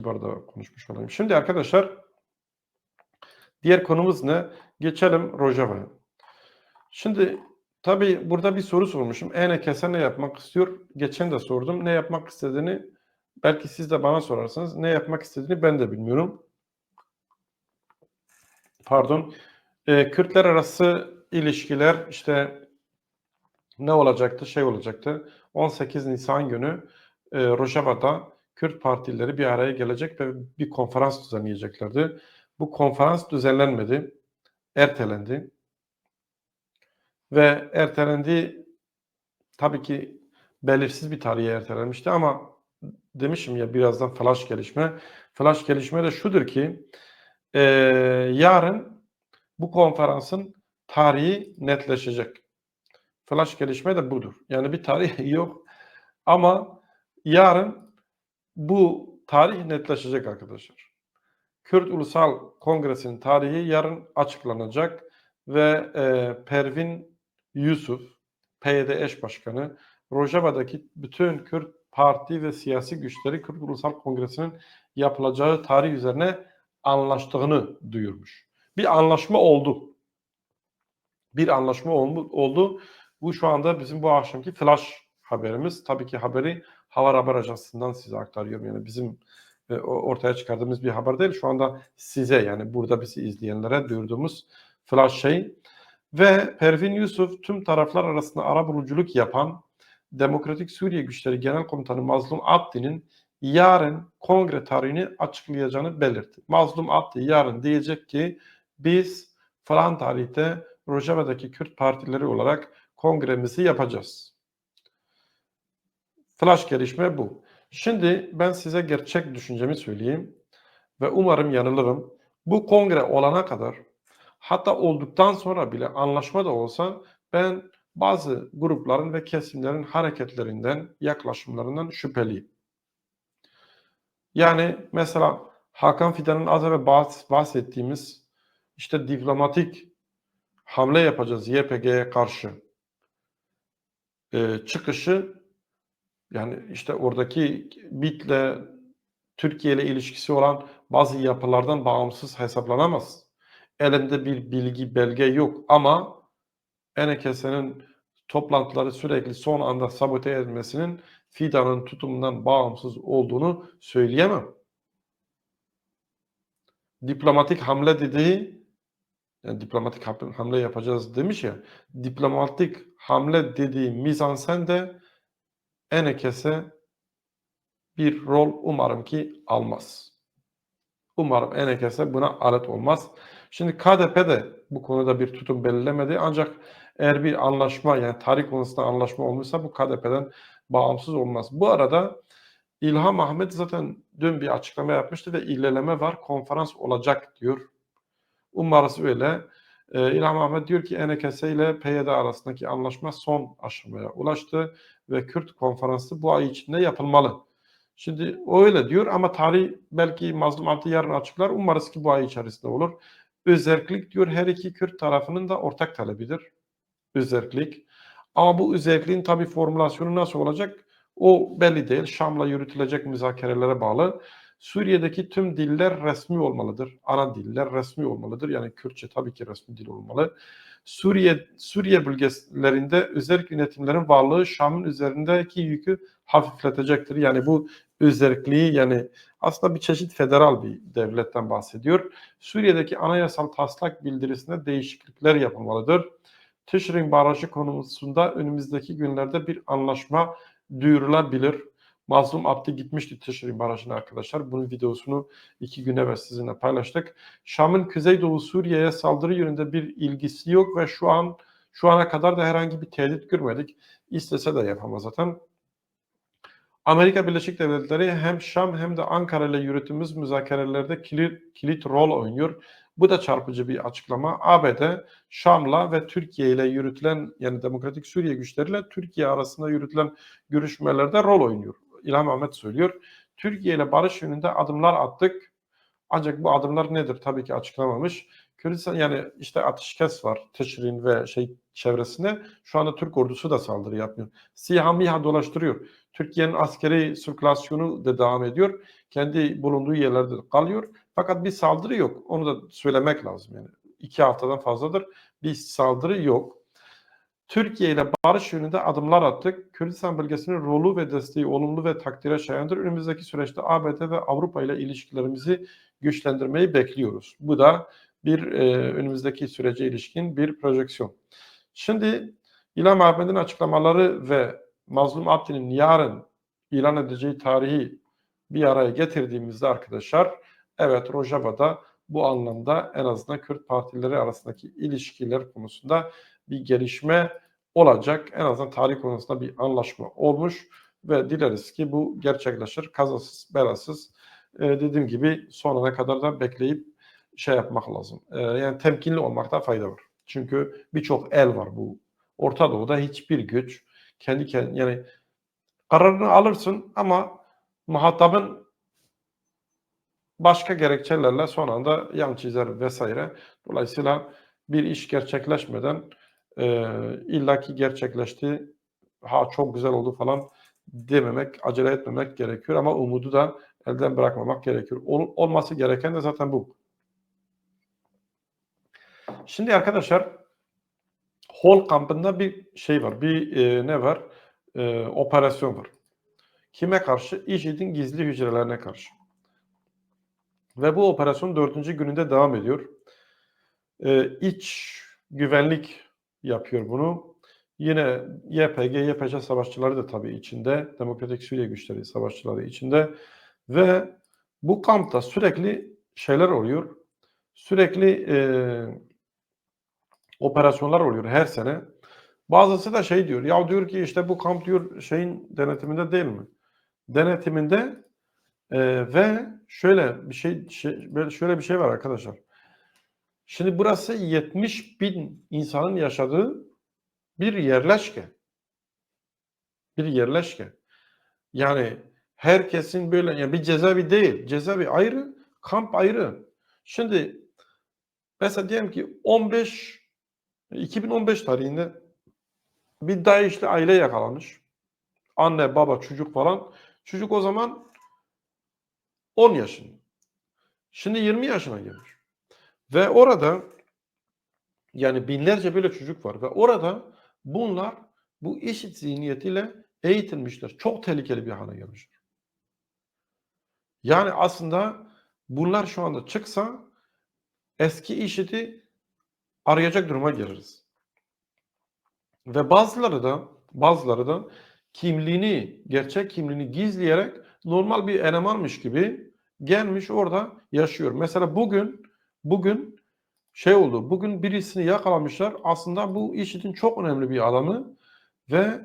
Bu arada konuşmuş olayım. Şimdi arkadaşlar diğer konumuz ne? Geçelim Rojava'ya. Şimdi tabii burada bir soru sormuşum. ENKS ne yapmak istiyor? Geçen de sordum. Ne yapmak istediğini belki siz de bana sorarsınız. Ne yapmak istediğini ben de bilmiyorum. Pardon. Ee, Kürtler arası ilişkiler işte ne olacaktı? Şey olacaktı. 18 Nisan günü e, Rojava'da Kürt partileri bir araya gelecek ve bir konferans düzenleyeceklerdi. Bu konferans düzenlenmedi, ertelendi. Ve ertelendi tabii ki belirsiz bir tarihe ertelenmişti ama demişim ya birazdan flash gelişme. Flash gelişme de şudur ki e, yarın bu konferansın tarihi netleşecek. Flash gelişme de budur. Yani bir tarih yok ama yarın bu tarih netleşecek arkadaşlar. Kürt Ulusal Kongresi'nin tarihi yarın açıklanacak ve e, Pervin Yusuf, PYD eş başkanı, Rojava'daki bütün Kürt parti ve siyasi güçleri Kürt Ulusal Kongresi'nin yapılacağı tarih üzerine anlaştığını duyurmuş. Bir anlaşma oldu. Bir anlaşma oldu. Bu şu anda bizim bu akşamki flash haberimiz. Tabii ki haberi Hava Haber Ajansı'ndan size aktarıyorum. Yani bizim e, ortaya çıkardığımız bir haber değil. Şu anda size yani burada bizi izleyenlere duyurduğumuz flash şey. Ve Pervin Yusuf tüm taraflar arasında ara buluculuk yapan Demokratik Suriye Güçleri Genel Komutanı Mazlum Abdi'nin yarın kongre tarihini açıklayacağını belirtti. Mazlum Abdi yarın diyecek ki biz falan tarihte Rojava'daki Kürt partileri olarak kongremizi yapacağız. Flash gelişme bu. Şimdi ben size gerçek düşüncemi söyleyeyim ve umarım yanılırım. Bu kongre olana kadar hatta olduktan sonra bile anlaşma da olsa ben bazı grupların ve kesimlerin hareketlerinden, yaklaşımlarından şüpheliyim. Yani mesela Hakan Fidan'ın az evvel bahsettiğimiz işte diplomatik hamle yapacağız YPG'ye karşı e, çıkışı yani işte oradaki BİT'le Türkiye ile ilişkisi olan bazı yapılardan bağımsız hesaplanamaz. Elinde bir bilgi belge yok ama ENKS'nin toplantıları sürekli son anda sabote edilmesinin Fidan'ın tutumundan bağımsız olduğunu söyleyemem. Diplomatik hamle dediği yani diplomatik hamle yapacağız demiş ya diplomatik hamle dediği mizansen de Enekes'e bir rol umarım ki almaz. Umarım Enekes'e buna alet olmaz. Şimdi KDP de bu konuda bir tutum belirlemedi. Ancak eğer bir anlaşma yani tarih konusunda anlaşma olmuşsa bu KDP'den bağımsız olmaz. Bu arada İlham Ahmet zaten dün bir açıklama yapmıştı ve ilerleme var, konferans olacak diyor. Umarız öyle. Ee, İlham Ahmet diyor ki ENKS ile PYD arasındaki anlaşma son aşamaya ulaştı ve Kürt konferansı bu ay içinde yapılmalı. Şimdi o öyle diyor ama tarih belki Mazlum Abdi yarın açıklar. Umarız ki bu ay içerisinde olur. Özellik diyor her iki Kürt tarafının da ortak talebidir. Özellik. Ama bu özelliğin tabi formülasyonu nasıl olacak? O belli değil. Şam'la yürütülecek müzakerelere bağlı. Suriye'deki tüm diller resmi olmalıdır. Ana diller resmi olmalıdır. Yani Kürtçe tabii ki resmi dil olmalı. Suriye Suriye bölgelerinde özel yönetimlerin varlığı Şam'ın üzerindeki yükü hafifletecektir. Yani bu özelliği yani aslında bir çeşit federal bir devletten bahsediyor. Suriye'deki anayasal taslak bildirisinde değişiklikler yapılmalıdır. Tişrin Barajı konusunda önümüzdeki günlerde bir anlaşma duyurulabilir. Mazlum Abdi gitmişti Tişrin Barajı'na arkadaşlar. Bunun videosunu iki gün evvel sizinle paylaştık. Şam'ın Kuzeydoğu Suriye'ye saldırı yönünde bir ilgisi yok ve şu an şu ana kadar da herhangi bir tehdit görmedik. İstese de yapamaz zaten. Amerika Birleşik Devletleri hem Şam hem de Ankara ile yürüttüğümüz müzakerelerde kilit, kilit rol oynuyor. Bu da çarpıcı bir açıklama. ABD, Şam'la ve Türkiye ile yürütülen yani Demokratik Suriye güçleriyle Türkiye arasında yürütülen görüşmelerde rol oynuyor. İlham Ahmet söylüyor. Türkiye ile barış yönünde adımlar attık. Ancak bu adımlar nedir? Tabii ki açıklamamış. Kürdistan yani işte ateşkes var Teşrin ve şey çevresinde. Şu anda Türk ordusu da saldırı yapmıyor. SİHA MİHA dolaştırıyor. Türkiye'nin askeri sirkülasyonu da devam ediyor. kendi bulunduğu yerlerde kalıyor. Fakat bir saldırı yok. Onu da söylemek lazım yani. iki haftadan fazladır bir saldırı yok. Türkiye ile barış yönünde adımlar attık. Kürdistan bölgesinin rolü ve desteği olumlu ve takdire şayandır. Önümüzdeki süreçte ABD ve Avrupa ile ilişkilerimizi güçlendirmeyi bekliyoruz. Bu da bir e, önümüzdeki sürece ilişkin bir projeksiyon. Şimdi İlham Ahmet'in açıklamaları ve Mazlum Abdi'nin yarın ilan edeceği tarihi bir araya getirdiğimizde arkadaşlar evet Rojava'da bu anlamda en azından Kürt partileri arasındaki ilişkiler konusunda bir gelişme olacak. En azından tarih konusunda bir anlaşma olmuş ve dileriz ki bu gerçekleşir. Kazasız, belasız. Ee, dediğim gibi sonuna kadar da bekleyip şey yapmak lazım. Ee, yani temkinli olmakta fayda var. Çünkü birçok el var bu. Orta Doğu'da hiçbir güç kendi kendine yani kararını alırsın ama muhatabın başka gerekçelerle son anda yan çizer vesaire. Dolayısıyla bir iş gerçekleşmeden e, illaki gerçekleşti, ha çok güzel oldu falan dememek, acele etmemek gerekiyor ama umudu da elden bırakmamak gerekiyor. Ol, olması gereken de zaten bu. Şimdi arkadaşlar Hol kampında bir şey var, bir e, ne var? E, operasyon var. Kime karşı? IŞİD'in gizli hücrelerine karşı. Ve bu operasyon dördüncü gününde devam ediyor. E, iç güvenlik yapıyor bunu. Yine YPG, YPG savaşçıları da tabii içinde. Demokratik Suriye güçleri savaşçıları içinde. Ve bu kampta sürekli şeyler oluyor. Sürekli e, operasyonlar oluyor her sene. Bazısı da şey diyor. Ya diyor ki işte bu kamp diyor şeyin denetiminde değil mi? Denetiminde e, ve şöyle bir şey, şey şöyle bir şey var arkadaşlar. Şimdi burası 70 bin insanın yaşadığı bir yerleşke. Bir yerleşke. Yani herkesin böyle yani bir cezaevi değil. Cezaevi ayrı, kamp ayrı. Şimdi mesela diyelim ki 15 2015 tarihinde bir DAEŞ'li aile yakalanmış. Anne, baba, çocuk falan. Çocuk o zaman 10 yaşında. Şimdi 20 yaşına gelmiş. Ve orada yani binlerce böyle çocuk var ve orada bunlar bu eşit zihniyetiyle eğitilmişler. Çok tehlikeli bir hale gelmişler. Yani aslında bunlar şu anda çıksa eski işiti arayacak duruma geliriz. Ve bazıları da bazıları da kimliğini, gerçek kimliğini gizleyerek normal bir elemanmış gibi gelmiş orada yaşıyor. Mesela bugün bugün şey oldu. Bugün birisini yakalamışlar. Aslında bu IŞİD'in çok önemli bir adamı ve